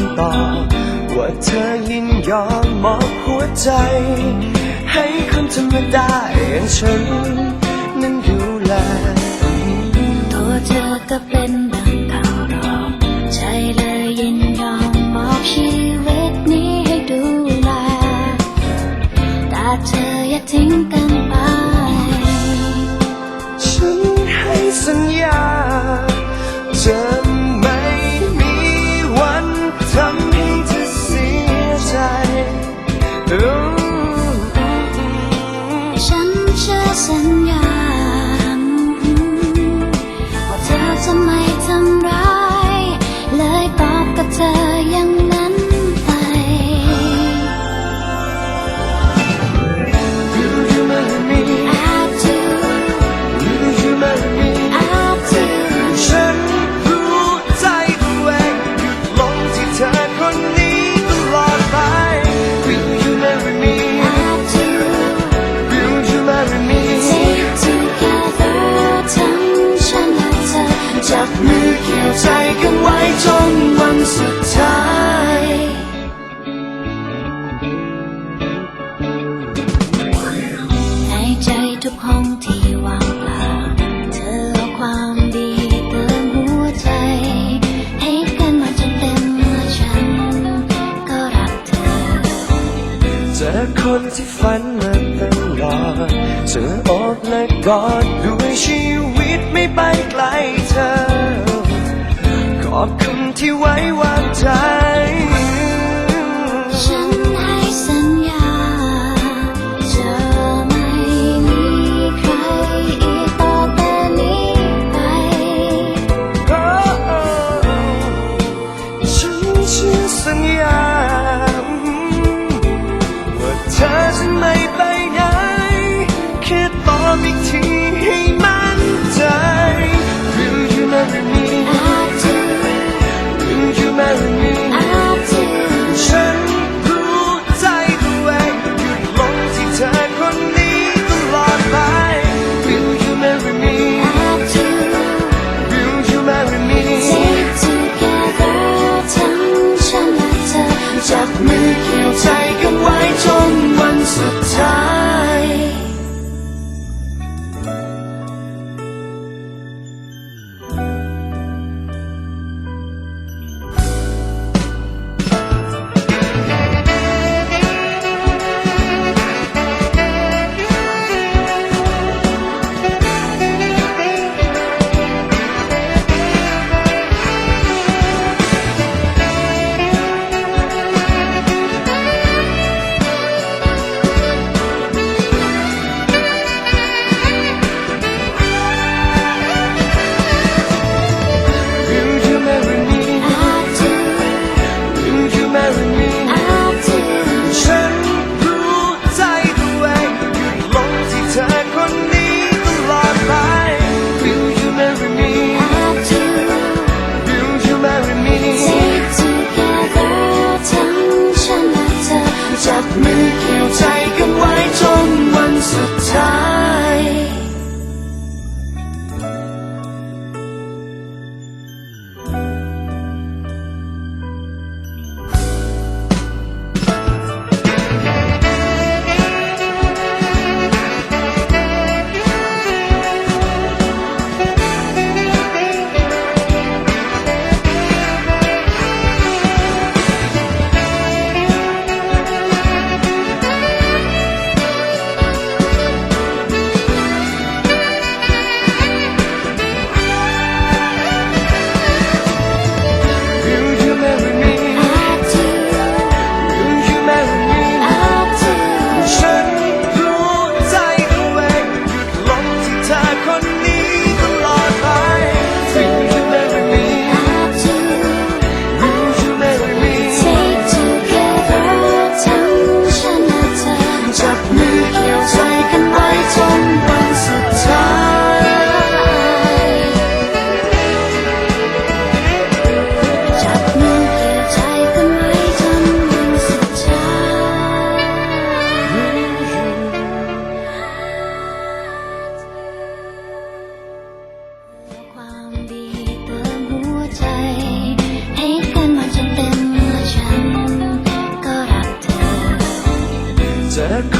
ำตอบ ว่าเธอยินยอมมอบหัวใจ ให้คนธรรมดาอย่างฉัน นั้นดูแลตัวเธอก็เป็นดังข่าวรองใจเลยยินยอมมอบชีวิตนี้ให้ดูแลแต่เธออย่าทิ้งกัน เกี่ยวใจกันไว้จนวันสุดท้าย ในใจทุกห้องที่ว่างเปล่า เธอเอาความดีเติมหัวใจ ให้กันมาจนเต็มเมื่อฉัน ก็รักเธอ เจอคนที่ฝันมาตลอดเจอโอบและกอดด้วยชีวิตไม่ไปไกล อขอบคุณที่ไว้วางใจ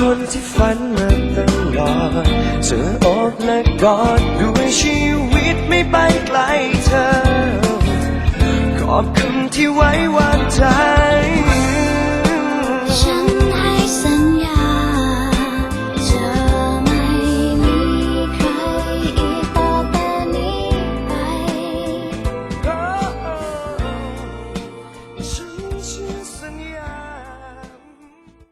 คนที่ฝันมาตลอดเธออกและกอดด้วยชีวิตไม่ไปไกลเธอ ขอบคุณที่ไว้วางใจ